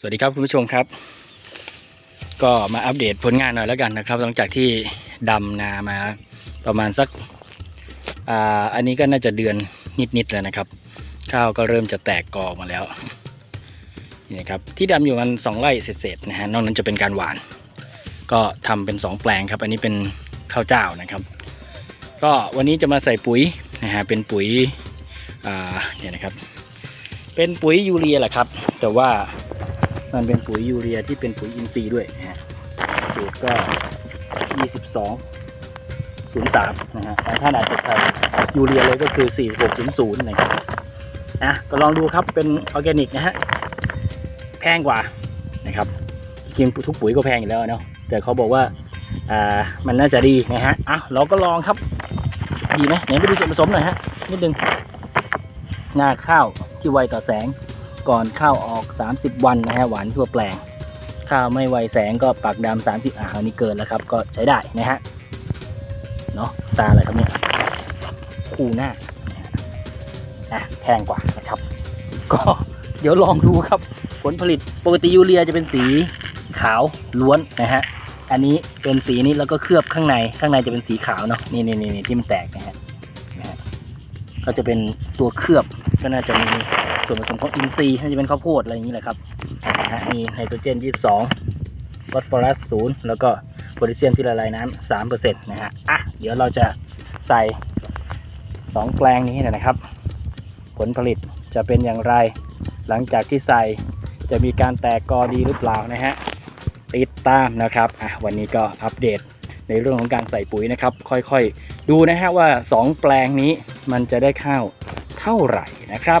สวัสดีครับคุณผู้ชมครับ ก็มาอัปเดตผลงานหน่อยแล้วกันนะครับ หลังจากที่ดำนามาประมาณสักอ่าอันนี้ก็น่าจะเดือนนิดๆแล้วนะครับ ข้าวก็เริ่มจะแตกกอมาแล้วนี่นะครับที่ดำอยู่มันสองไร่เศษๆนะฮะนอกนั้นจะเป็นการหวาน ก็ทำเป็นสองแปลงครับ อันนี้เป็นข้าวเจ้านะครับ ก็วันนี้จะมาใส่ปุ๋ยนะฮะเป็นปุ๋ยอ่าเนี่ยนะครับ เป็นปุ๋ยยูเรียแหละครับ แต่ว่า มันเป็นปุ๋ยยูเรียที่เป็นปุ๋ยอินทรีย์ด้วยนะฮะสูตรก็ 22 03 นะฮะบางท่านอาจจะใส่ยูเรียเลยก็คือ 4600 นะครับนะก็ลองดูครับเป็นออร์แกนิกนะฮะ แพงกว่านะครับจริงๆทุกปุ๋ยก็แพงอยู่แล้วเนาะแต่เขาบอกว่าอ่ามันน่าจะดีนะฮะอะเราก็ลองครับ ดีไหมไหนไปดูส่วนผสมหน่อยฮะนิดนึงหน้าข้าวที่ไวต่อแสง ก่อนข้าวออก 30 วันนะฮะหวานทั่วแปลง ข้าวไม่ไวแสงก็ปากดำ30อ่าอันนี้เกินแล้วครับ ก็ใช้ได้นะฮะเนาะตาอะไรครับเนี่ยคู่หน้าอะแพงกว่านะครับ ก็เดี๋ยวลองดูครับ ผลผลิตปกติยูเรียจะเป็นสีขาวล้วนนะฮะอันนี้เป็นสีนี้แล้วก็เคลือบข้างในข้างในจะเป็นสีขาวเนาะนี่นี่นี่ที่มันแตกนะฮะนะฮะก็จะเป็นตัวเคลือบก็น่าจะมี ส่วนผสมของอินทรีย์น่าจะเป็นข้าวโพดอะไรอย่างนี้แหละครับมีไนโตรเจน 22ฟอสฟอรัส0แล้วก็โพแทสเซียมที่ละลายน้ำ3%นะฮะอะเดี๋ยวเราจะใส่2แปลงนี้นะครับ ผลผลิตจะเป็นอย่างไร หลังจากที่ใส่จะมีการแตกกอดีหรือเปล่านะฮะติดตามนะครับอะวันนี้ก็อัปเดตในเรื่องของการใส่ปุ๋ยนะครับ ค่อยๆ ดูนะฮะว่า 2 แปลงนี้มันจะได้ข้าวเท่าไหร่นะครับ